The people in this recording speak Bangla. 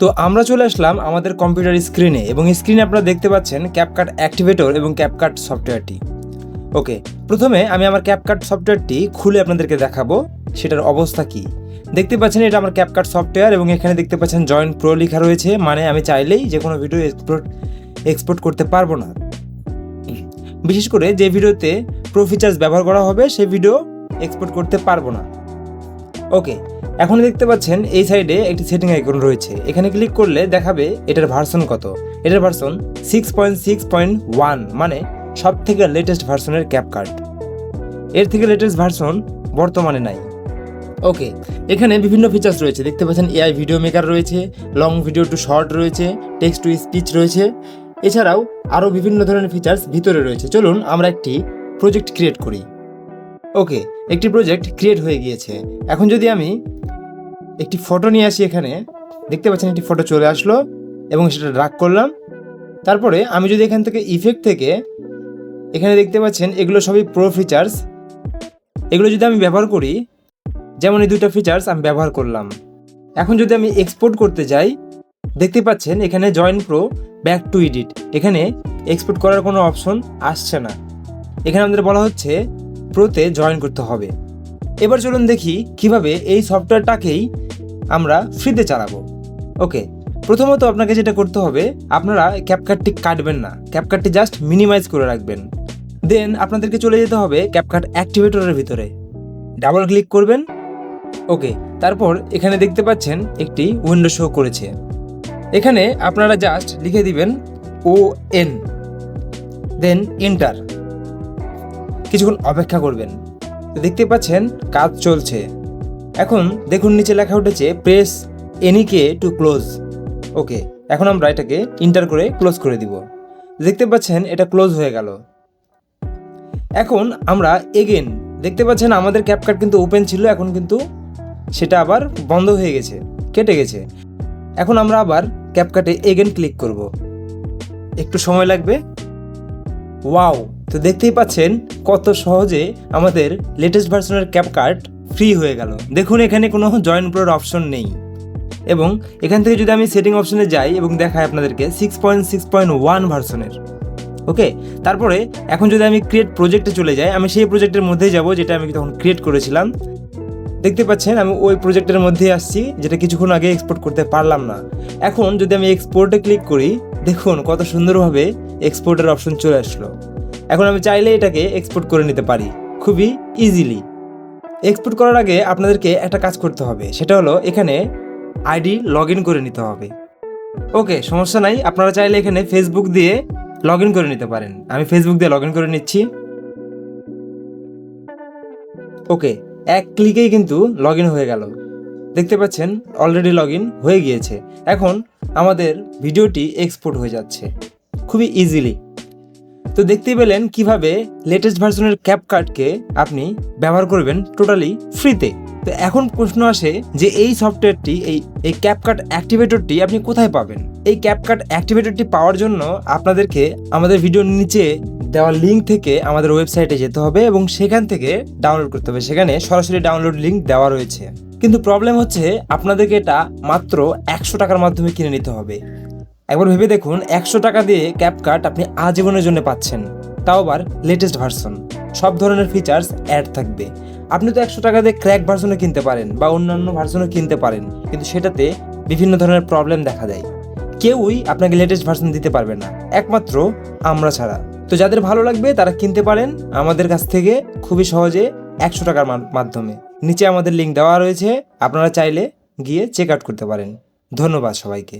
তো আমরা চলে আসলাম আমাদের কম্পিউটার স্ক্রিনে এবং স্ক্রিনে আপনারা দেখতে পাচ্ছেন ক্যাপকাট অ্যাক্টিভেটর এবং ক্যাপকাট সফটওয়্যারটি ওকে প্রথমে আমি আমার ক্যাপকাট সফটওয়্যারটি খুলে আপনাদেরকে দেখাবো, সেটার অবস্থা কি। দেখতে পাচ্ছেন এটা আমার ক্যাপকাট সফটওয়্যার এবং এখানে দেখতে পাচ্ছেন জয়েন্ট প্রো লেখা রয়েছে মানে আমি চাইলেই যে কোনো ভিডিও এক্সপোর্ট এক্সপোর্ট করতে পারব না। বিশেষ করে যে ভিডিওতে প্রো ফিচার্স ব্যবহার করা হবে সেই ভিডিও এক্সপোর্ট করতে পারব না। ওকে এখন দেখতে পাচ্ছেন এই সাইডে একটি সেটিং আইকন রয়েছে। এখানে ক্লিক করলে দেখাবে এটার ভার্সন কত। এটার version six point six point one মানে সব থেকে লেটেস্ট ভার্সনের ক্যাপকার্ট এর থেকে লেটেস্ট ভার্সন বর্তমানে নাই। ওকে এখানে বিভিন্ন ফিচার্স রয়েছে। দেখতে পাচ্ছেন এআই ভিডিও মেকার রয়েছে লং ভিডিও টু শর্ট রয়েছে টেক্সট টু স্পিচ রয়েছে। এছাড়াও আরও বিভিন্ন ধরনের ফিচার্স ভিতরে রয়েছে। চলুন আমরা একটি প্রজেক্ট ক্রিয়েট করি। ওকে একটি প্রজেক্ট ক্রিয়েট হয়ে গিয়েছে। এখন যদি আমি একটি ফটো নিয়ে আসি এখানে। দেখতে পাচ্ছেন একটি ফটো চলে আসলো এবং সেটা ড্রাগ করলাম। তারপরে আমি যদি এখান থেকে ইফেক্ট থেকে এখানে দেখতে পাচ্ছেন এগুলো সবই প্রো ফিচার্স এগুলো যদি আমি ব্যবহার করি, যেমন এই দুটো ফিচার্স আমি ব্যবহার করলাম। এখন যদি আমি এক্সপোর্ট করতে যাই, দেখতে পাচ্ছেন এখানে join pro back to edit এখানে এক্সপোর্ট করার কোনো অপশন আসছে না। এখানে আমাদের বলা হচ্ছে প্রোতে জয়েন করতে হবে। এবার চলুন দেখি কীভাবে এই সফটওয়্যারটাকেই আমরা ফ্রিতে চালাবো। ওকে প্রথমত আপনাকে যেটা করতে হবে, আপনারা ক্যাপকাটটি কাটবেন না। ক্যাপকাটটি জাস্ট মিনিমাইজ করে রাখবেন। দেন আপনাদেরকে চলে যেতে হবে ক্যাপকাট অ্যাক্টিভেটরের ভিতরে। ডাবল ক্লিক করবেন। ওকে তারপর এখানে দেখতে পাচ্ছেন একটি উইন্ডো শো করেছে। এখানে আপনারা জাস্ট লিখে দিবেন ও এন দেন এন্টার কিছুক্ষণ অপেক্ষা করবেন। দেখতে পাচ্ছেন কাজ চলছে। এখন দেখুন নিচে লেখা উঠেছে press any key to close okay এখন আমরা এটাকে ইন্টার করে ক্লোজ করে দিব। দেখতে পাচ্ছেন, এটা ক্লোজ হয়ে গেল। এখন আমরা এগেন দেখতে পাচ্ছেন আমাদের ক্যাপকাট কিন্তু ওপেন ছিল, এখন কিন্তু সেটা আবার বন্ধ হয়ে গেছে, কেটে গেছে। এখন আমরা আবার ক্যাপকাটে এগেন ক্লিক করব। একটু সময় লাগবে? ওয়াও তো দেখতেই পাচ্ছেন কত সহজে আমাদের লেটেস্ট ভার্সনের ক্যাপকার্ট ফ্রি হয়ে গেল। দেখুন, এখানে কোনো জয়েন প্রোর অপশন নেই। এবং এখান থেকে যদি আমি সেটিং অপশনে যাই এবং দেখাই আপনাদেরকে six point six point one ভার্সনের ওকে তারপরে এখন যদি আমি ক্রিয়েট প্রজেক্টে চলে যাই, আমি সেই প্রজেক্টের মধ্যেই যাব, যেটা আমি তখন ক্রিয়েট করেছিলাম। দেখতে পাচ্ছেন, আমি ওই প্রজেক্টের মধ্যেই আসছি, যেটা কিছুক্ষণ আগে এক্সপোর্ট করতে পারলাম না। এখন যদি আমি এক্সপোর্টে ক্লিক করি, দেখুন কত সুন্দরভাবে এক্সপোর্টের অপশন চলে আসলো। এখন আমি চাইলে এটাকে এক্সপোর্ট করে নিতে পারি, খুবই ইজিলি এক্সপোর্ট করার আগে আপনাদেরকে একটা কাজ করতে হবে। সেটা হলো এখানে আইডি লগ করে নিতে হবে। ওকে, সমস্যা নাই। আপনারা চাইলে এখানে ফেসবুক দিয়ে লগ করে নিতে পারেন। আমি ফেসবুক দিয়ে লগ করে নিচ্ছি। ওকে, এক ক্লিকেই কিন্তু লগ হয়ে গেল। দেখতে পাচ্ছেন অলরেডি লগ হয়ে গিয়েছে। এখন আমাদের ভিডিওটি এক্সপোর্ট হয়ে যাচ্ছে। খুবই ইজিলি তো দেখতেই পেলেন কীভাবে লেটেস্ট ভার্সনের ক্যাপকার্টকে আপনি ব্যবহার করবেন টোটালি ফ্রিতে তো এখন প্রশ্ন আসে যে এই সফটওয়্যারটি এই এই ক্যাপকাট অ্যাক্টিভেটরটি আপনি কোথায় পাবেন? এই ক্যাপকাট অ্যাক্টিভেটরটি পাওয়ার জন্য আপনাদেরকে আমাদের ভিডিওর নিচে দেওয়া লিঙ্ক থেকে আমাদের ওয়েবসাইটে যেতে হবে এবং সেখান থেকে ডাউনলোড করতে হবে। সেখানে সরাসরি ডাউনলোড লিঙ্ক দেওয়া রয়েছে। কিন্তু প্রবলেম হচ্ছে আপনাদেরকে এটা মাত্র একশো টাকার মাধ্যমে কিনে নিতে হবে। একবার ভেবে দেখুন, একশো টাকা দিয়ে ক্যাপকাট আপনি আজীবনের জন্য পাচ্ছেন। তাও আবার লেটেস্ট ভার্সন সব ধরনের ফিচার্স অ্যাড থাকবে। আপনি তো একশো টাকা দিয়ে ক্র্যাক ভার্সনও কিনতে পারেন বা অন্যান্য ভার্সনও কিনতে পারেন, কিন্তু সেটাতে বিভিন্ন ধরনের প্রবলেম দেখা দেয়। কেউই আপনাকে লেটেস্ট ভার্সন দিতে পারবে না। একমাত্র আমরা ছাড়া। তো যাদের ভালো লাগবে, তারা কিনতে পারেন আমাদের কাছ থেকে খুবই সহজে একশো টাকার মাধ্যমে। নিচে আমাদের লিঙ্ক দেওয়া রয়েছে। আপনারা চাইলে গিয়ে চেক আউট করতে পারেন। ধন্যবাদ সবাইকে।